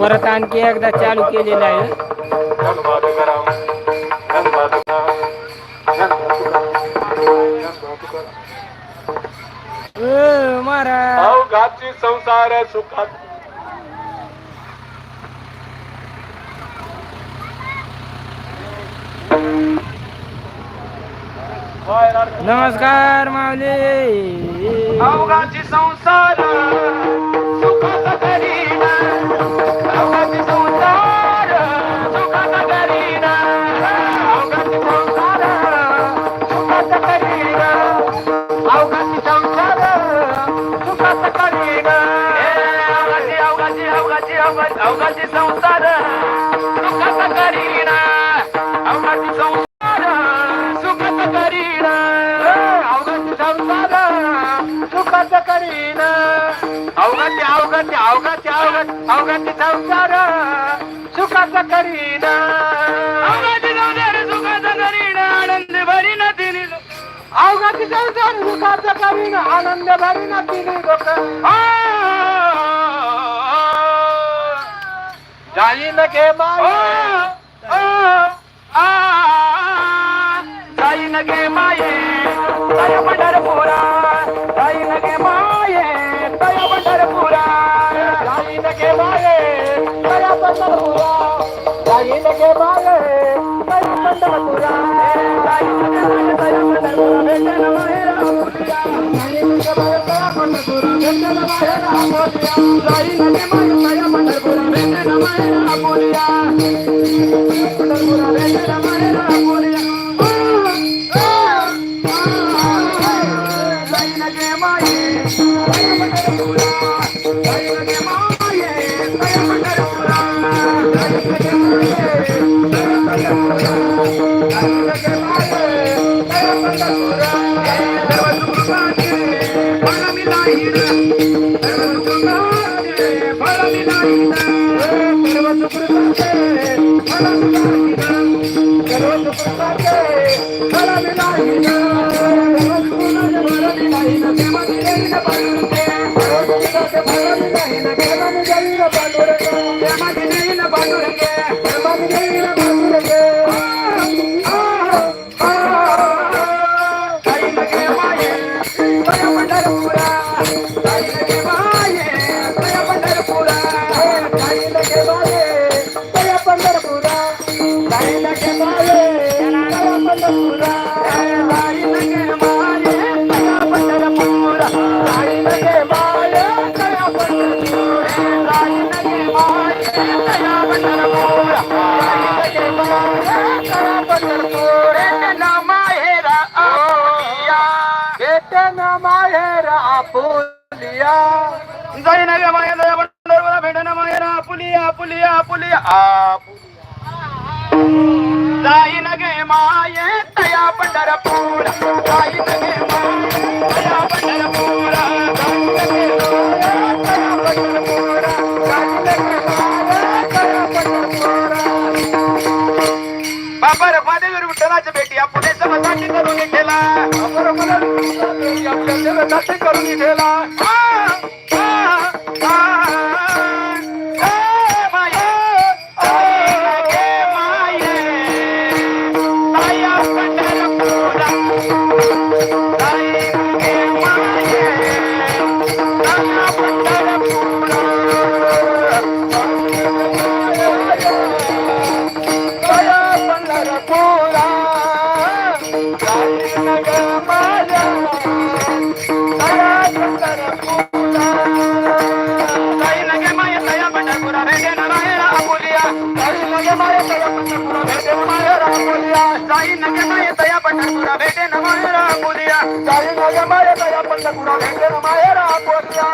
परत आणखी एकदा चालू केलेलं आहे. महाराज. संसार सुखात. नमस्कार माऊली अवघाची संसार सुखाचा करीना अवघाची संसार सुखाचा करीना अवघाची संसार सुखाचा करीना अवघाची संसार सुखाचा करीना अवघाची अवघाची अवघाची अवघाची अवघाची संसार अवघाती संसार सुखाचा करीन. अवघाती संसार सुखाचा करीन आनंद भरीन तिने अवघाती संसार सुखाचा करीन आनंद भरीन तिने लोक. झाली न गे माय. झाली न गे माये. के मारे मेरा बंधन पूरा लाइन के मारे मेरा बंधन पूरा लाइन के मारे मेरा बंधन पूरा बेटे नमाहे राम पूरा लाइन के मारे मेरा बंधन पूरा बेटे नमाहे राम पूरा लाइन के मारे मेरा बंधन पूरा बेटे नमाहे राम पूरा बंधन पूरा बेटे नमाहे राम पूरा वाटण माहेर आपुलिया जाई नव्या माहेर पंढरपुरा। भेटण माहेर आपुली आपुली आपुली आपुली जाई नगे माये तया पंढरपूर। जाई नगे माये तया पंढरपूर। मताची करून केला आपल्या देवताची करून केला போட்டியா தாய் நோய மாய தயா பண்ண கூட மாயரா போட்டியா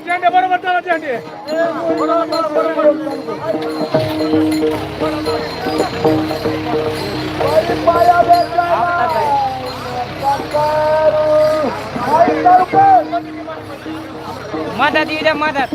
झेंडे बरोबर झाला झेंडे मदत येऊ द्या मदत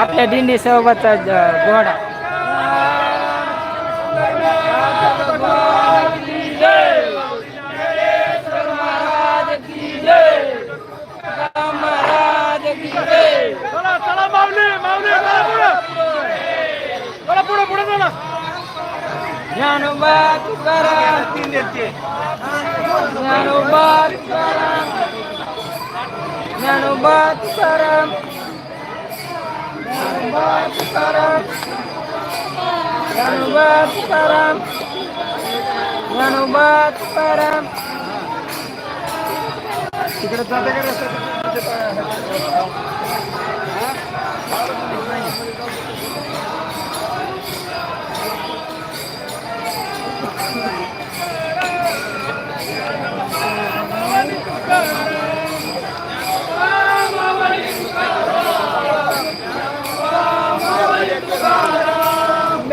आपल्या दिंडी सोबत घोडा. ज्ञानोबा तुकाराम ज्ञानोबा तुकाराम ज्ञानोबा तुकाराम ज्ञानोबा तुकाराम ज्ञानोबा तुकाराम ज्ञानोबा तुकाराम तिकडे जाते का रस्त्यात?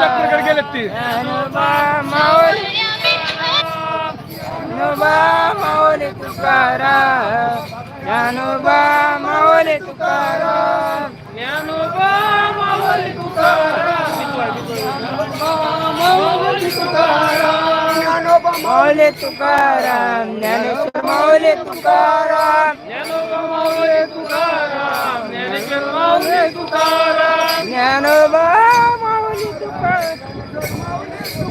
चक्कर करके लगती है ज्ञानोबा माऊली ज्ञानोबा तुकाराम. ज्ञानोबा माऊली तुकाराम. ज्ञानोबा माऊली तुकाराम. माऊली तुकाराम माऊली तुकाराम ज्ञानेश्वर माऊली तुकाराम. ज्ञानोबा माऊली तुकाराम. ज्ञानेश्वर माऊली तुकाराम. ज्ञानोबा माऊली तुकाराम.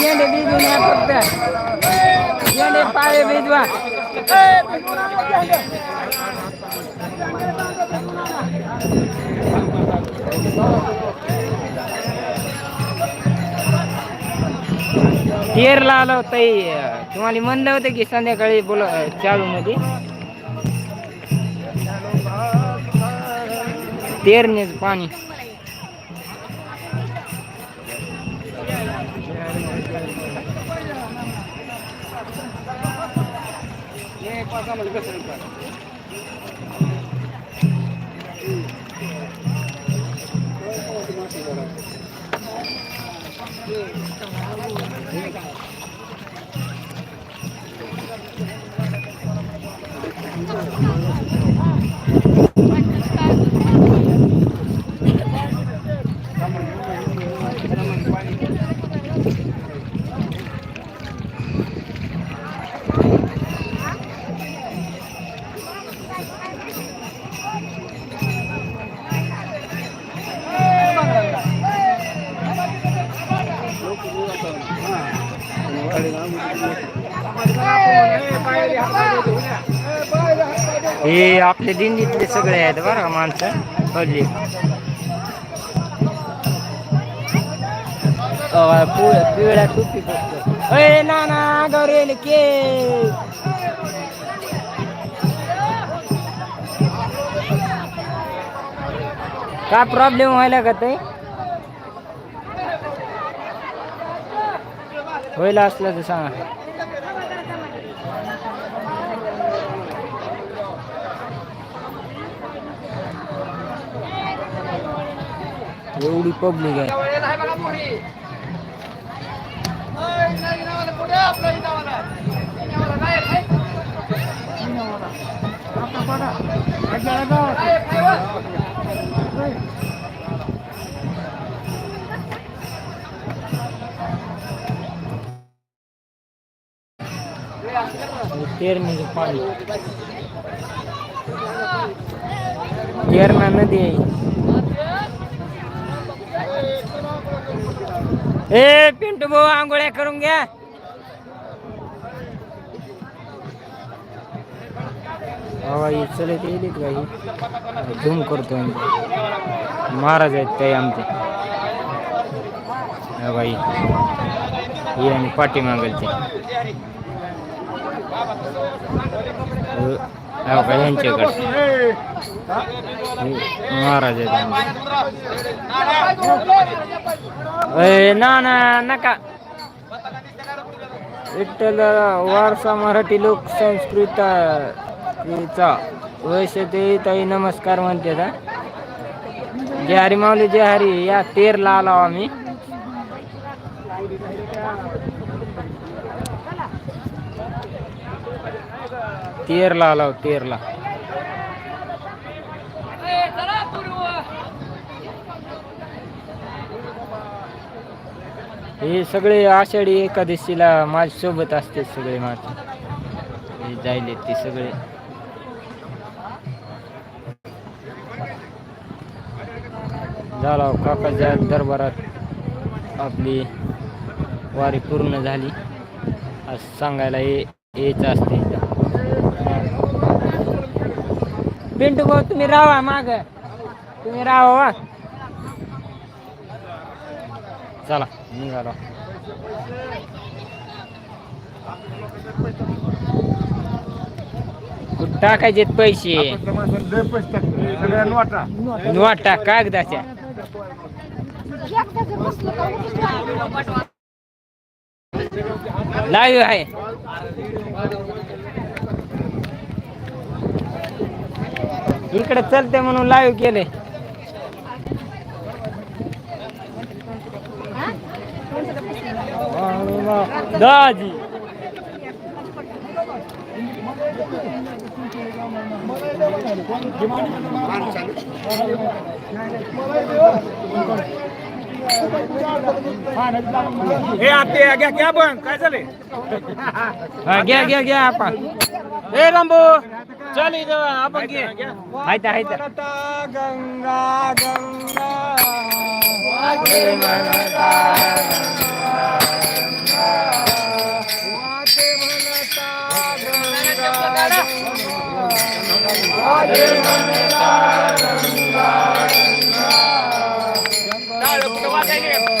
गेंडे भिजून या फक्त गेंडे पाय भिजवा तेरला आलो ताई. तुम्हाला म्हणलं होतं की संध्याकाळी बोल चालू मध्ये. તેર ને પાણી हे आपले दिंडीतले सगळे आहेत बरं का माणसं. पडली पिवळ्या टुपी फक्त ना ना गौरेल के. काय प्रॉब्लेम व्हायला का ते होईल असलं तर सांगा. एवढी पब्लिक आहे तेरणीचं पाणी तेरणा नदी आहे ए पिंटू भाऊ आंघोळ्या करून घ्या. हवाई चलत येईल काही झूम करतो महाराज आहेत काही आमचे. हवाई हे आणि पाठी मागलचे का यांच्याकडे महाराज ना ना नका. विठ्ठल वारसा मराठी लोक संस्कृतीचा वैश्य नमस्कार म्हणते का जय हरी माऊली जे हरी. या तेरला आलो आम्ही. तेरला आलो हो, तेरला. हे सगळे आषाढी एकादशीला माझ्यासोबत असते सगळे माझे. हे जायले ते सगळे. झाला हो काकाच्या दरबारात आपली वारी पूर्ण झाली. असं सांगायला ये यायचं असते. पिंटू भाऊ तुम्ही राहा माग. तुम्ही राहा वा. चला निघालो. टाकायचे पैसे? वाटा कागदाच्या. लाईव्ह आहे. इकडे चलते म्हणून लाईव्ह केले. दाजी. हे आते घ्या घ्या पण. काय झाले हा घ्या घ्या घ्या आपण. ए रामबो चल इथं आपण घे. हायता हायता गंगा गंगा वाटे म्हणता वाटे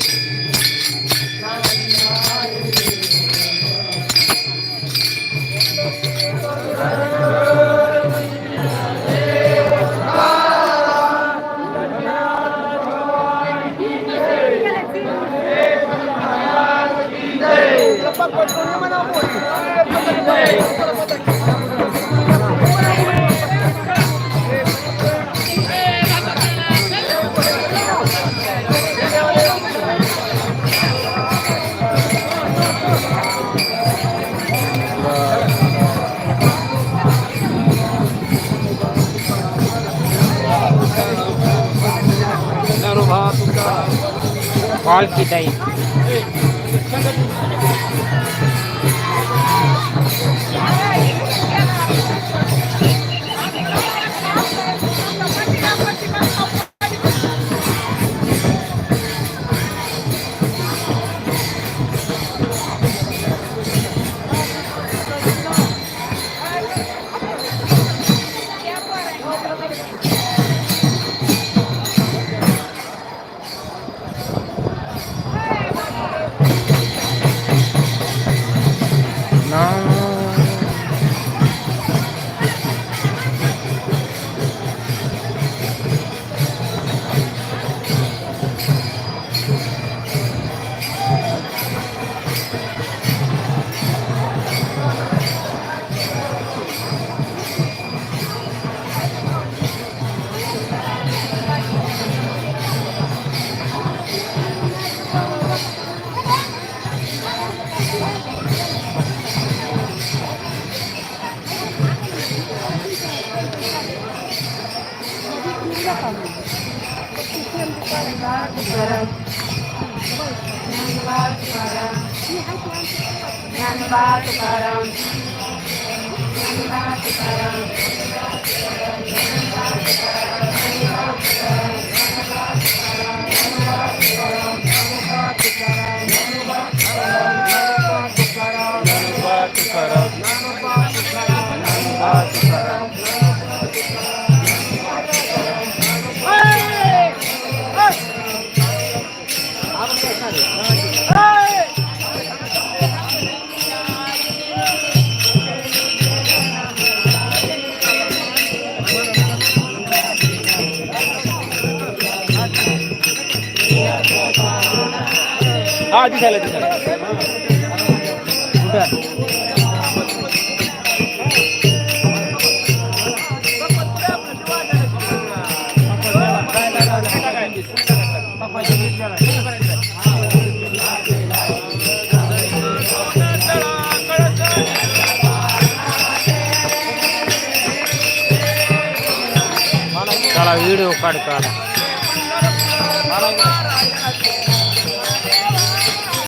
daí. हा दिसायला दिसायला कुठं चला व्हिडिओ काढतो आता